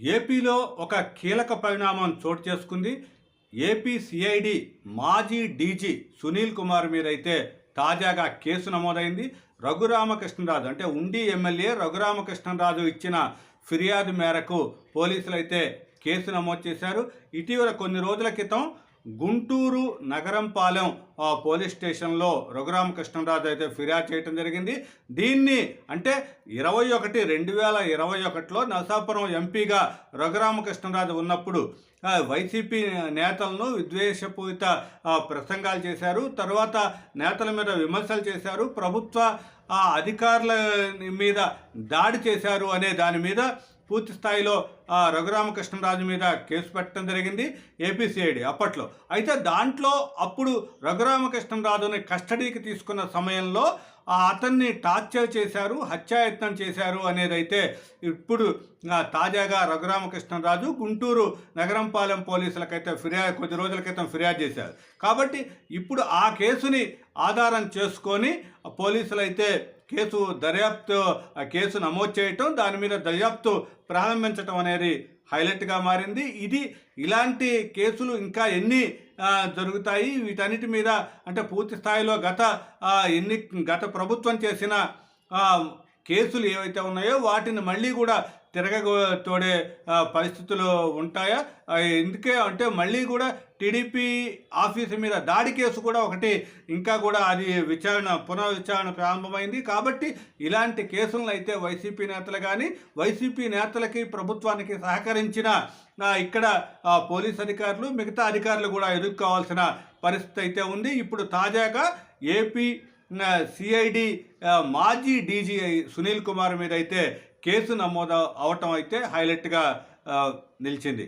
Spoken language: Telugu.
ఏపీలో ఒక కీలక పరిణామం చోటు చేసుకుంది. ఏపీ సిఐడి మాజీ డీజీ సునీల్ కుమార్ మీదైతే తాజాగా కేసు నమోదైంది. రఘురామకృష్ణరాజు అంటే ఉండి ఎమ్మెల్యే రఘురామకృష్ణరాజు ఇచ్చిన ఫిర్యాదు మేరకు పోలీసులు అయితే కేసు నమోదు చేశారు. ఇటీవల కొన్ని రోజుల క్రితం గుంటూరు నగరంపాలెం పోలీస్ స్టేషన్లో రఘురామకృష్ణరాజు అయితే ఫిర్యాదు చేయడం జరిగింది. దీన్ని అంటే ఇరవై ఒకటి రెండు వేల ఇరవై ఒకటిలో నరసాపురం ఎంపీగా రఘురామకృష్ణరాజు ఉన్నప్పుడు వైసీపీ నేతలను విద్వేషపూరిత ప్రసంగాలు చేశారు. తర్వాత నేతల మీద విమర్శలు చేశారు. ప్రభుత్వ ఆ, అధికారుల మీద దాడి చేశారు అనే దాని మీద పూర్తి స్థాయిలో ఆ, రఘురామకృష్ణరాజు మీద కేసు పెట్టడం జరిగింది ఏపీసీఐడి అప్పట్లో. అయితే దాంట్లో అప్పుడు రఘురామకృష్ణరాజుని కస్టడీకి తీసుకున్న సమయంలో ఆ అతన్ని టార్చర్ చేశారు హత్యాయత్నం చేశారు అనేది అయితే ఇప్పుడు తాజాగా రఘురామకృష్ణరాజు గుంటూరు నగరంపాలెం పోలీసులకైతే ఫిర్యాదు కొద్ది రోజుల క్రితం ఫిర్యాదు చేశారు. కాబట్టి ఇప్పుడు ఆ కేసుని ఆధారం చేసుకొని పోలీసులు అయితే కేసు దర్యాప్తు ఆ కేసు నమోదు చేయటం దాని మీద దర్యాప్తు ప్రారంభించటం అనేది హైలైట్గా మారింది. ఇది ఇలాంటి కేసులు ఇంకా ఎన్ని జరుగుతాయి? వీటన్నిటి మీద అంటే పూర్తి స్థాయిలో గత ఎన్ని గత ప్రభుత్వం చేసిన కేసులు ఏవైతే ఉన్నాయో వాటిని మళ్ళీ కూడా తిరగతోడే తోడే పరిస్థితులు ఉంటాయా? ఎందుకే అంటే మళ్ళీ కూడా టీడీపీ ఆఫీసు మీద దాడి కేసు కూడా ఒకటి ఇంకా కూడా అది విచారణ పునర్విచారణ ప్రారంభమైంది. కాబట్టి ఇలాంటి కేసులను అయితే వైసీపీ నేతలు కానీ వైసీపీ నేతలకి ప్రభుత్వానికి సహకరించిన ఇక్కడ పోలీస్ అధికారులు మిగతా అధికారులు కూడా ఎదుర్కోవాల్సిన పరిస్థితి అయితే ఉంది. ఇప్పుడు తాజాగా ఏపీ సిఐడి మాజీ డీజీ సునీల్ కుమార్ మీద అయితే కేసు నమోదు అవటం అయితే హైలైట్గా నిలిచింది.